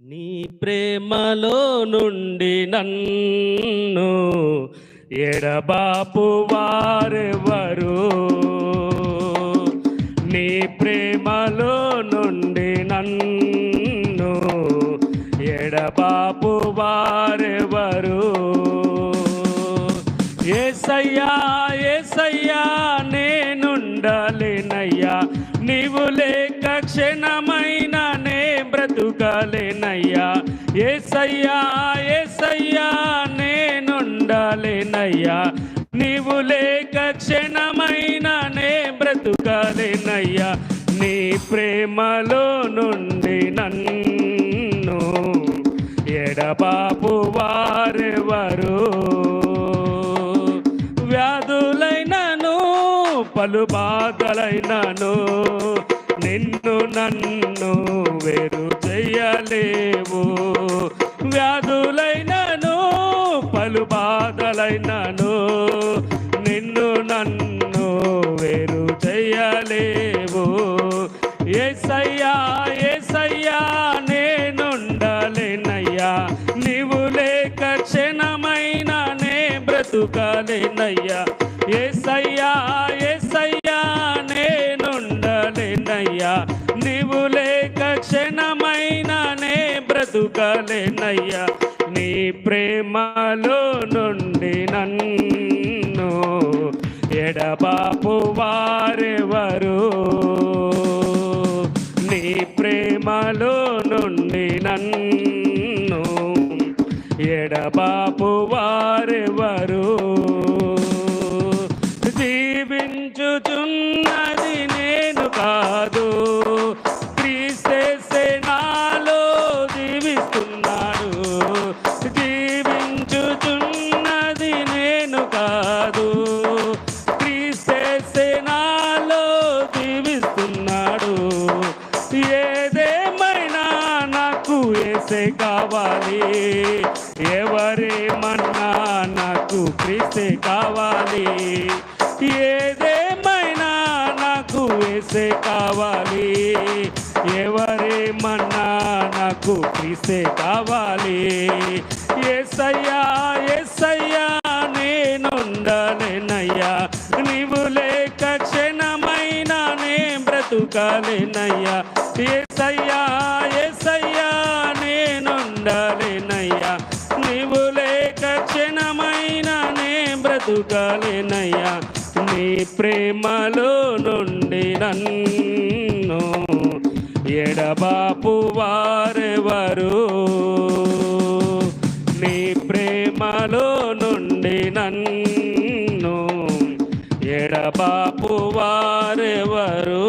నీ ప్రేమలో నుండి నన్ను ఎడబాపు వారెవరు? నీ ప్రేమలో నుండి నన్ను ఎడబాపు వారెవరు? ఏసయ్యా ఏసయ్యా నేనుండలేనయ్యా నీవు లేక క్షణమైన బ్రతుకలేనయ్యా ఏసయ్యా ఏసయ్యా నేనుండలేనయ్యా. నీవు లేక క్షణమైన నే బ్రతుకలేనయ్యా. నీ ప్రేమలో నుండి నన్ను ఎడబాపు వారెవరు. వ్యాధులైనను పలు బాధలైనను నిన్ను నన్ను వేరు చెయ్యలేవు వ్యాధులైనను పలు బాధలైనను నిన్ను నన్ను వేరు చెయ్యలేవు ఏసయ్యా ఏసయ్యా నేనుండలేనయ్యా. నీవు లేక క్షణమైన నే బ్రతుకలేనయ్యా. బ్రతుకలేనయ్యా నీ ప్రేమలో నుండి నన్ను ఎడబాపు వారెవరు? నీ ప్రేమలో నుండి నన్ను ఎడబాపు వారెవరు? జీవించుచున్నది నేను కాదు. ఏసే కావాలి. ఎవరేమన్నా నాకు క్రీస్తే కావాలి. ఏదేమైనా నాకు వేసే కావాలి. ఎవరేమన్నా నాకు క్రీస్తే కావాలి. ఏసయ్యా ఏసయ్యా నేనుండలేనయ్యా. నీవు లేక క్షణమైనా నే బ్రతుకాలేనయ్యా. ఏసయ్యా ఏసయ్యా నేనుండలేనయ్యా నీవు లేక క్షణమైన నే బ్రతుకాలేనయ్యా నీ ప్రేమలో నుండి నన్ను ఎడబాపు వారెవరు? నీ ప్రేమలో నుండి నన్ను ఎడబాపు వారెవరు?